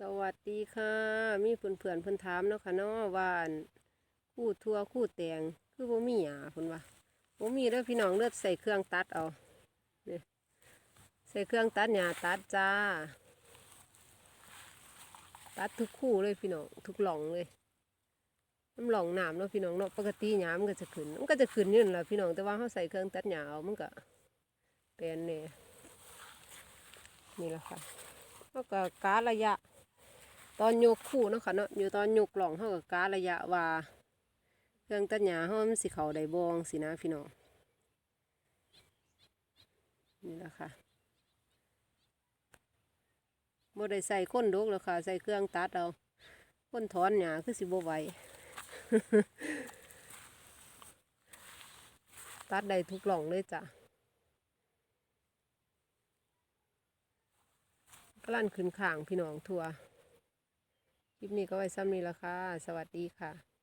สวัสดีค่ะ มีเพื่อนเพื่อนเพิ่นถามเนาะค่ะเนาะว่านคู่ทัวคู่แตงคือบ่มีหยาเพิ่นว่าบ่มีเด้อพี่น้องเลือดใส่เครื่องตัดเอานี่ยใส่เครื่องตัดหญ้าตัดจ้า ตัดทุกคู่เลยพี่น้องทุกหล่องเลยน้ำหล่องน้ำเนาะพี่น้องเนาะปกติหญ้ามันก็จะขึ้นมันก็จะขึ้นยืนแหละพี่น้องแต่ว่าเขาใส่เครื่องตัดหญ้าเอามันก็เป็นเนี่ยนี่แหละค่ะแล้วก็การะยะ ตอนโยกคู่เนาะค่ะเนาะอยู่ตอนโยกหล่องเท่ากับการระยะว่าเครื่องตัดหญ้าเฮามันสิเขาได้บองสินะพี่น้องนี่แหละค่ะบ่ได้ใส่ก้นดกแล้วค่ะ ใส่เครื่องตัดเอาก้นถอนหญ้าคือสิบ่ไหวตัดได้ทุกหล่องเลยจ้ะกลั่นขึ้นข้างพี่น้องทัว คลิปนี้ก็ไว้ซ้ำนี้ละค่ะ สวัสดีค่ะ